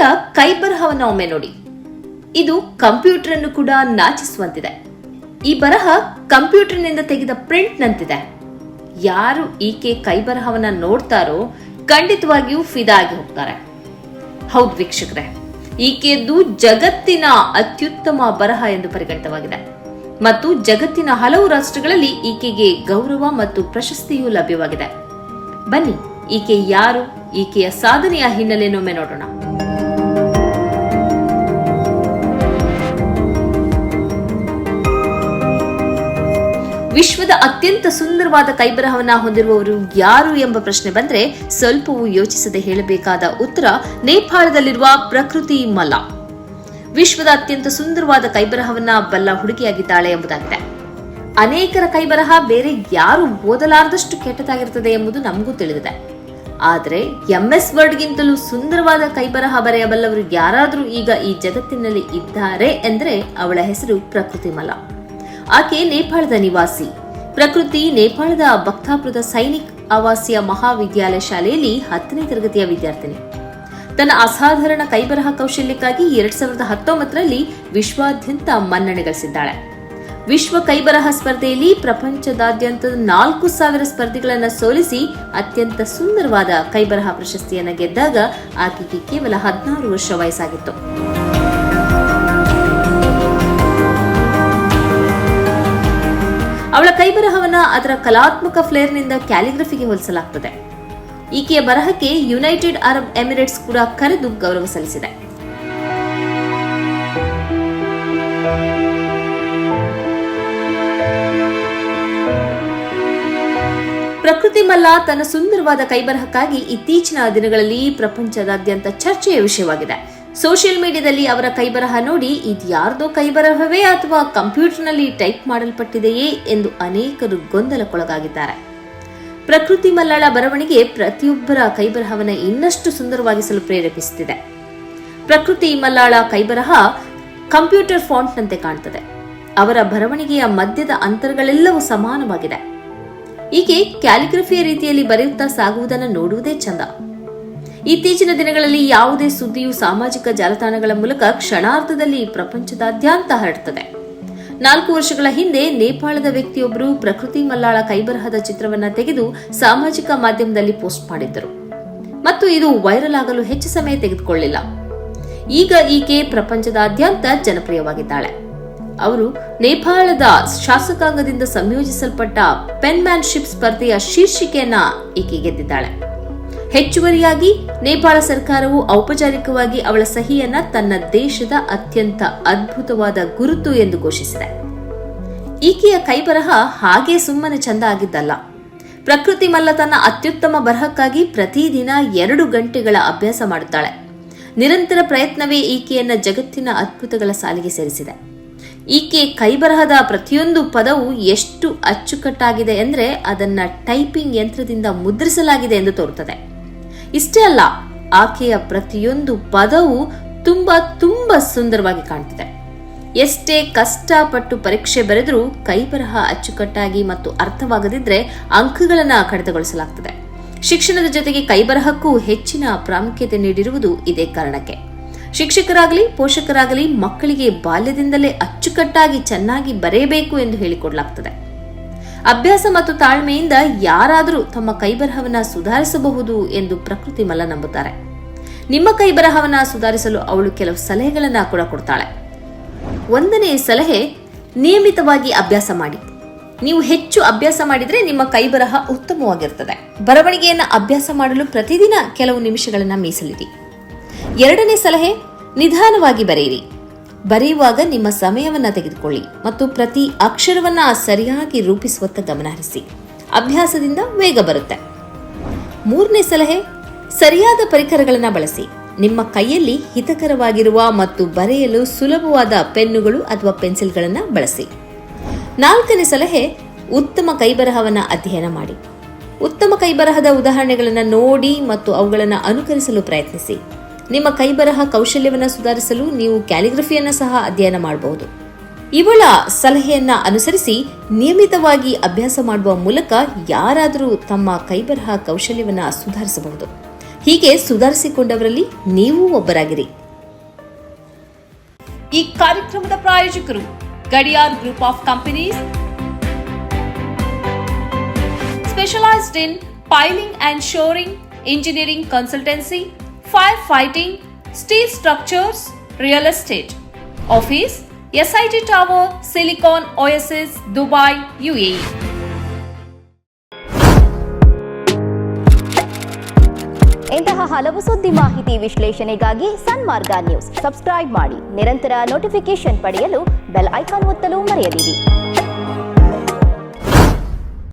ಹುಡುಗಿಯ ಕೈಬರಹವನ್ನ ಒಮ್ಮೆ ನೋಡಿ. ಇದು ಕಂಪ್ಯೂಟರ್ ಅನ್ನು ಕೂಡ ನಾಚಿಸುವಂತಿದೆ. ಈ ಬರಹ ಕಂಪ್ಯೂಟರ್ನಿಂದ ತೆಗೆದ ಪ್ರಿಂಟ್ ನಂತಿದೆ ಯಾರು ಈಕೆ ಕೈಬರಹವನ್ನ ನೋಡ್ತಾರೋ ಖಂಡಿತವಾಗಿಯೂ ಫಿದಾ ಆಗಿ ಹೋಗ್ತಾರೆ. ಹೌದು ವೀಕ್ಷಕರೇ, ಈಕೆಯದ್ದು ಜಗತ್ತಿನ ಅತ್ಯುತ್ತಮ ಬರಹ ಎಂದು ಪರಿಗಣಿತವಾಗಿದೆ. ಮತ್ತು ಜಗತ್ತಿನ ಹಲವು ರಾಷ್ಟ್ರಗಳಲ್ಲಿ ಈಕೆಗೆ ಗೌರವ ಮತ್ತು ಪ್ರಶಸ್ತಿಯೂ ಲಭ್ಯವಾಗಿದೆ. ಬನ್ನಿ, ಈಕೆ ಯಾರು? ಈಕೆಯ ಸಾಧನೆಯ ಹಿನ್ನೆಲೆಯನ್ನೊಮ್ಮೆ ನೋಡೋಣ. ವಿಶ್ವದ ಅತ್ಯಂತ ಸುಂದರವಾದ ಕೈಬರಹವನ್ನ ಹೊಂದಿರುವವರು ಯಾರು ಎಂಬ ಪ್ರಶ್ನೆ ಬಂದ್ರೆ ಸ್ವಲ್ಪವೂ ಯೋಚಿಸದೆ ಹೇಳಬೇಕಾದ ಉತ್ತರ ನೇಪಾಳದಲ್ಲಿರುವ ಪ್ರಕೃತಿ ಮಲ. ವಿಶ್ವದ ಅತ್ಯಂತ ಸುಂದರವಾದ ಕೈಬರಹವನ್ನ ಬಲ್ಲ ಹುಡುಗಿಯಾಗಿದ್ದಾಳೆ ಎಂಬುದಾಗಿದೆ. ಅನೇಕರ ಕೈಬರಹ ಬೇರೆ ಯಾರು ಓದಲಾರದಷ್ಟು ಕೆಟ್ಟದಾಗಿರ್ತದೆ ಎಂಬುದು ನಮಗೂ ತಿಳಿದಿದೆ. ಆದರೆ ಎಂಎಸ್ ವರ್ಡ್ಗಿಂತಲೂ ಸುಂದರವಾದ ಕೈಬರಹ ಬರೆಯಬಲ್ಲವರು ಯಾರಾದರೂ ಈಗ ಈ ಜಗತ್ತಿನಲ್ಲಿ ಇದ್ದಾರೆ ಎಂದರೆ ಅವಳ ಹೆಸರು ಪ್ರಕೃತಿ ಮಲ್ಲ ಆಕೆ ನೇಪಾಳದ ನಿವಾಸಿ. ಪ್ರಕೃತಿ ನೇಪಾಳದ ಬಕ್ತಾಪುರದ ಸೈನಿಕ್ ಆವಾಸಿಯ ಮಹಾವಿದ್ಯಾಲಯ ಶಾಲೆಯಲ್ಲಿ ಹತ್ತನೇ ತರಗತಿಯ ವಿದ್ಯಾರ್ಥಿನಿ. ತನ್ನ ಅಸಾಧಾರಣ ಕೈಬರಹ ಕೌಶಲ್ಯಕ್ಕಾಗಿ ಎರಡ್ ಸಾವಿರದ ಹತ್ತೊಂಬತ್ತರಲ್ಲಿ ವಿಶ್ವಾದ್ಯಂತ ಮನ್ನಣೆ ಗಳಿಸಿದ್ದಾಳೆ. ವಿಶ್ವ ಕೈಬರಹ ಸ್ಪರ್ಧೆಯಲ್ಲಿ ಪ್ರಪಂಚದಾದ್ಯಂತ ನಾಲ್ಕು ಸಾವಿರ ಸ್ಪರ್ಧಿಗಳನ್ನು ಸೋಲಿಸಿ ಅತ್ಯಂತ ಸುಂದರವಾದ ಕೈಬರಹ ಪ್ರಶಸ್ತಿಯನ್ನು ಗೆದ್ದಾಗ ಆಕೆಗೆ ಕೇವಲ ಹದಿನಾರು ವರ್ಷ ವಯಸ್ಸಾಗಿತ್ತು. ಕೈಬರಹವನ್ನ ಅದರ ಕಲಾತ್ಮಕ ಫ್ಲೇರ್ನಿಂದ ಕ್ಯಾಲಿಗ್ರಫಿಗೆ ಹೋಲಿಸಲಾಗ್ತದೆ. ಈಕೆಯ ಬರಹಕ್ಕೆ ಯುನೈಟೆಡ್ ಅರಬ್ ಎಮಿರೇಟ್ಸ್ ಕೂಡ ಕರೆದು ಗೌರವ ಸಲ್ಲಿಸಿದೆ. ಪ್ರಕೃತಿ ಮಲ್ಲ ತನ್ನ ಸುಂದರವಾದ ಕೈಬರಹಕ್ಕಾಗಿ ಇತ್ತೀಚಿನ ದಿನಗಳಲ್ಲಿ ಪ್ರಪಂಚದಾದ್ಯಂತ ಚರ್ಚೆಯ ವಿಷಯವಾಗಿದೆ. ಸೋಷಿಯಲ್ ಮೀಡಿಯಾದಲ್ಲಿ ಅವರ ಕೈಬರಹ ನೋಡಿ, ಇದ್ಯಾರ್ದೋ ಕೈಬರಹವೇ ಅಥವಾ ಕಂಪ್ಯೂಟರ್ನಲ್ಲಿ ಟೈಪ್ ಮಾಡಲ್ಪಟ್ಟಿದೆಯೇ ಎಂದು ಅನೇಕರು ಗೊಂದಲಕ್ಕೊಳಗಾಗಿದ್ದಾರೆ. ಪ್ರಕೃತಿ ಮಲ್ಲಾಳ ಬರವಣಿಗೆ ಪ್ರತಿಯೊಬ್ಬರ ಕೈಬರಹವನ್ನು ಇನ್ನಷ್ಟು ಸುಂದರವಾಗಿಸಲು ಪ್ರೇರೇಪಿಸುತ್ತಿದೆ. ಪ್ರಕೃತಿ ಮಲ್ಲಾಳ ಕೈಬರಹ ಕಂಪ್ಯೂಟರ್ ಫಾಂಟ್ನಂತೆ ಕಾಣುತ್ತದೆ ಅವರ ಬರವಣಿಗೆಯ ಮಧ್ಯದ ಅಂತರಗಳೆಲ್ಲವೂ ಸಮಾನವಾಗಿದೆ. ಈಕೆ ಕ್ಯಾಲಿಗ್ರಫಿಯ ರೀತಿಯಲ್ಲಿ ಬರೆಯುತ್ತಾ ಸಾಗುವುದನ್ನು ನೋಡುವುದೇ ಚಂದ ಇತ್ತೀಚಿನ ದಿನಗಳಲ್ಲಿ ಯಾವುದೇ ಸುದ್ದಿಯು ಸಾಮಾಜಿಕ ಜಾಲತಾಣಗಳ ಮೂಲಕ ಕ್ಷಣಾರ್ಧದಲ್ಲಿ ಪ್ರಪಂಚದಾದ್ಯಂತ ಹರಡುತ್ತದೆ ನಾಲ್ಕು ವರ್ಷಗಳ ಹಿಂದೆ ನೇಪಾಳದ ವ್ಯಕ್ತಿಯೊಬ್ಬರು ಪ್ರಕೃತಿ ಮಲ್ಲಾಳ ಕೈಬರಹದ ಚಿತ್ರವನ್ನ ತೆಗೆದು ಸಾಮಾಜಿಕ ಮಾಧ್ಯಮದಲ್ಲಿ ಪೋಸ್ಟ್ ಮಾಡಿದ್ದರು. ಮತ್ತು ಇದು ವೈರಲ್ ಆಗಲು ಹೆಚ್ಚು ಸಮಯ ತೆಗೆದುಕೊಳ್ಳಿಲ್ಲ ಈಗ ಈಕೆ ಪ್ರಪಂಚದಾದ್ಯಂತ ಜನಪ್ರಿಯವಾಗಿದ್ದಾಳೆ. ಅವರು ನೇಪಾಳದ ಶಾಸಕಾಂಗದಿಂದ ಸಂಯೋಜಿಸಲ್ಪಟ್ಟ ಪೆನ್ಮ್ಯಾನ್ಶಿಪ್ ಸ್ಪರ್ಧೆಯ ಶೀರ್ಷಿಕೆಯನ್ನ ಈಕೆ ಗೆದ್ದಿದ್ದಾಳೆ. ಹೆಚ್ಚುವರಿಯಾಗಿ ನೇಪಾಳ ಸರ್ಕಾರವು ಔಪಚಾರಿಕವಾಗಿ ಅವಳ ಸಹಿಯನ್ನ ತನ್ನ ದೇಶದ ಅತ್ಯಂತ ಅದ್ಭುತವಾದ ಗುರುತು ಎಂದು ಘೋಷಿಸಿದೆ. ಈಕೆಯ ಕೈಬರಹ ಹಾಗೆ ಸುಮ್ಮನೆ ಚಂದ ಆಗಿದ್ದಲ್ಲ. ಪ್ರಕೃತಿ ಮಲ್ಲ ತನ್ನ ಅತ್ಯುತ್ತಮ ಬರಹಕ್ಕಾಗಿ ಪ್ರತಿದಿನ ಎರಡು ಗಂಟೆಗಳ ಅಭ್ಯಾಸ ಮಾಡುತ್ತಾಳೆ. ನಿರಂತರ ಪ್ರಯತ್ನವೇ ಈಕೆಯನ್ನ ಜಗತ್ತಿನ ಅದ್ಭುತಗಳ ಸಾಲಿಗೆ ಸೇರಿಸಿದೆ. ಈಕೆ ಕೈಬರಹದ ಪ್ರತಿಯೊಂದು ಪದವು ಎಷ್ಟು ಅಚ್ಚುಕಟ್ಟಾಗಿದೆ ಎಂದರೆ ಅದನ್ನ ಟೈಪಿಂಗ್ ಯಂತ್ರದಿಂದ ಮುದ್ರಿಸಲಾಗಿದೆ ಎಂದು ತೋರುತ್ತದೆ. ಇಷ್ಟೇ ಅಲ್ಲ, ಆಕೆಯ ಪ್ರತಿಯೊಂದು ಪದವು ತುಂಬಾ ತುಂಬಾ ಸುಂದರವಾಗಿ ಕಾಣ್ತಿದೆ. ಎಷ್ಟೇ ಕಷ್ಟಪಟ್ಟು ಪರೀಕ್ಷೆ ಬರೆದರೂ ಕೈಬರಹ ಅಚ್ಚುಕಟ್ಟಾಗಿ ಮತ್ತು ಅರ್ಥವಾಗದಿದ್ರೆ ಅಂಕಗಳನ್ನು ಕಡಿತಗೊಳಿಸಲಾಗ್ತದೆ. ಶಿಕ್ಷಣದ ಜೊತೆಗೆ ಕೈಬರಹಕ್ಕೂ ಹೆಚ್ಚಿನ ಪ್ರಾಮುಖ್ಯತೆ ನೀಡಿರುವುದು ಇದೇ ಕಾರಣಕ್ಕೆ. ಶಿಕ್ಷಕರಾಗಲಿ, ಪೋಷಕರಾಗಲಿ ಮಕ್ಕಳಿಗೆ ಬಾಲ್ಯದಿಂದಲೇ ಅಚ್ಚುಕಟ್ಟಾಗಿ ಚೆನ್ನಾಗಿ ಬರೆಯಬೇಕು ಎಂದು ಹೇಳಿಕೊಡಲಾಗ್ತದೆ. ಅಭ್ಯಾಸ ಮತ್ತು ತಾಳ್ಮೆಯಿಂದ ಯಾರಾದರೂ ತಮ್ಮ ಕೈಬರಹವನ್ನ ಸುಧಾರಿಸಬಹುದು ಎಂದು ಪ್ರಕೃತಿ ಮಲ್ಲ ನಂಬುತ್ತಾರೆ. ನಿಮ್ಮ ಕೈಬರಹವನ್ನ ಸುಧಾರಿಸಲು ಅವಳು ಕೆಲವು ಸಲಹೆಗಳನ್ನು ಕೂಡ ಕೊಡ್ತಾಳೆ. ಒಂದನೇ ಸಲಹೆ, ನಿಯಮಿತವಾಗಿ ಅಭ್ಯಾಸ ಮಾಡಿ. ನೀವು ಹೆಚ್ಚು ಅಭ್ಯಾಸ ಮಾಡಿದ್ರೆ ನಿಮ್ಮ ಕೈಬರಹ ಉತ್ತಮವಾಗಿರ್ತದೆ. ಬರವಣಿಗೆಯನ್ನ ಅಭ್ಯಾಸ ಮಾಡಲು ಪ್ರತಿದಿನ ಕೆಲವು ನಿಮಿಷಗಳನ್ನು ಮೀಸಲಿಡಿ. ಎರಡನೇ ಸಲಹೆ, ನಿಧಾನವಾಗಿ ಬರೆಯಿರಿ. ಬರೆಯುವಾಗ ನಿಮ್ಮ ಸಮಯವನ್ನ ತೆಗೆದುಕೊಳ್ಳಿ ಮತ್ತು ಪ್ರತಿ ಅಕ್ಷರವನ್ನ ಸರಿಯಾಗಿ ರೂಪಿಸುವತ್ತ ಗಮನಹರಿಸಿ ಅಭ್ಯಾಸದಿಂದ ವೇಗ ಬರುತ್ತೆ. ಮೂರನೇ ಸಲಹೆ, ಸರಿಯಾದ ಪರಿಕರಗಳನ್ನು ಬಳಸಿ. ನಿಮ್ಮ ಕೈಯಲ್ಲಿ ಹಿತಕರವಾಗಿರುವ ಮತ್ತು ಬರೆಯಲು ಸುಲಭವಾದ ಪೆನ್ನುಗಳು ಅಥವಾ ಪೆನ್ಸಿಲ್ಗಳನ್ನು ಬಳಸಿ. ನಾಲ್ಕನೇ ಸಲಹೆ, ಉತ್ತಮ ಕೈಬರಹವನ್ನು ಅಧ್ಯಯನ ಮಾಡಿ. ಉತ್ತಮ ಕೈಬರಹದ ಉದಾಹರಣೆಗಳನ್ನು ನೋಡಿ ಮತ್ತು ಅವುಗಳನ್ನು ಅನುಕರಿಸಲು ಪ್ರಯತ್ನಿಸಿ. ನಿಮ್ಮ ಕೈಬರಹ ಕೌಶಲ್ಯವನ್ನು ಸುಧಾರಿಸಲು ನೀವು ಕ್ಯಾಲಿಗ್ರಫಿಯನ್ನು ಸಹ ಅಧ್ಯಯನ ಮಾಡಬಹುದು. ಇವಳ ಸಲಹೆಯನ್ನ ಅನುಸರಿಸಿ ನಿಯಮಿತವಾಗಿ ಅಭ್ಯಾಸ ಮಾಡುವ ಮೂಲಕ ಯಾರಾದರೂ ತಮ್ಮ ಕೈಬರಹ ಕೌಶಲ್ಯವನ್ನು ಸುಧಾರಿಸಬಹುದು. ಹೀಗೆ ಸುಧಾರಿಸಿಕೊಂಡವರಲ್ಲಿ ನೀವು ಒಬ್ಬರಾಗಿರಿ. ಈ ಕಾರ್ಯಕ್ರಮದ ಪ್ರಾಯೋಜಕರು Gadiyar group of companies. Specialized in piling and shoring engineering consultancy, firefighting, steel structures, real estate. Office SIT Tower, Silicon Oasis, Dubai, UAE. ಇಂತಹ ಹಲವು ಸುದ್ದಿ ಮಾಹಿತಿ ವಿಶ್ಲೇಷಣೆಗಾಗಿ ಸನ್ಮಾರ್ಗ ನ್ಯೂಸ್ ಸಬ್ಸ್ಕ್ರೈಬ್ ಮಾಡಿ ನಿರಂತರ ನೋಟಿಫಿಕೇಶನ್ ಪಡೆಯಲು ಬೆಲ್ ಐಕಾನ್ ಒತ್ತಲು ಮರೆಯದಿರಿ